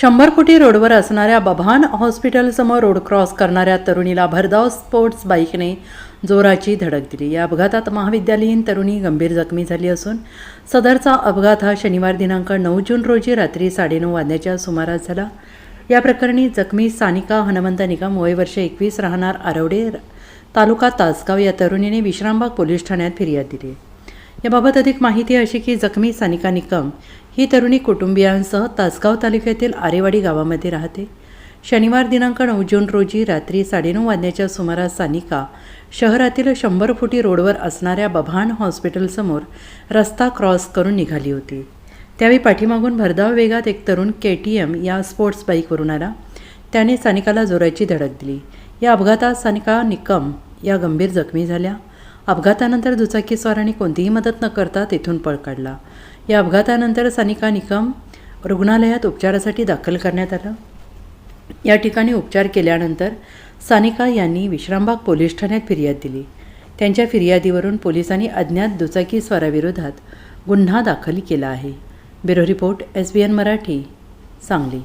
शंभर फुटी रोडवर असणाऱ्या बभान हॉस्पिटलसमोर रोड क्रॉस करणाऱ्या तरुणीला भरधाव स्पोर्ट्स बाईकने जोराची धडक दिली. या अपघातात महाविद्यालयीन तरुणी गंभीर जखमी झाली असून सदरचा अपघात हा शनिवार दिनांक नऊ जून रोजी रात्री साडेनऊ वाजण्याच्या सुमारास झाला. या प्रकरणी जखमी सानिका हनुमंत निकम वय वर्ष एकवीस राहणार आरवडे तालुका तासगाव या तरुणीने विश्रामबाग पोलीस ठाण्यात फिर्याद दिली. याबाबत अधिक माहिती अशी की जखमी सानिका निकम ही तरुणी कुटुंबियांसह तासगाव तालुक्यातील आरेवाडी गावामध्ये राहते. शनिवार दिनांक नऊ जून रोजी रात्री साडेनऊ वाजण्याच्या सुमारास सानिका शहरातील शंभर फुटी रोडवर असणाऱ्या बभान हॉस्पिटलसमोर रस्ता क्रॉस करून निघाली होती. त्यावेळी पाठीमागून भरधाव वेगात एक तरुण के टी एम या स्पोर्ट्स बाईकवरून आला. त्याने सानिकाला जोराची धडक दिली. या अपघातात सानिका निकम या गंभीर जखमी झाल्या. अपघातानंतर दुचाकीस्वाराने कोणतीही मदत न करता तेथून पळ काढला. या अपघातानंतर सानिका निकम रुग्णालयात उपचारासाठी दाखल करण्यात आलं. या ठिकाणी उपचार केल्यानंतर सानिका यांनी विश्रामबाग पोलीस ठाण्यात फिर्याद दिली. त्यांच्या फिर्यादीवरून पोलिसांनी अज्ञात दुचाकी स्वाराविरोधात गुन्हा दाखल केला आहे. Bureau report S B N Marathi Sangli.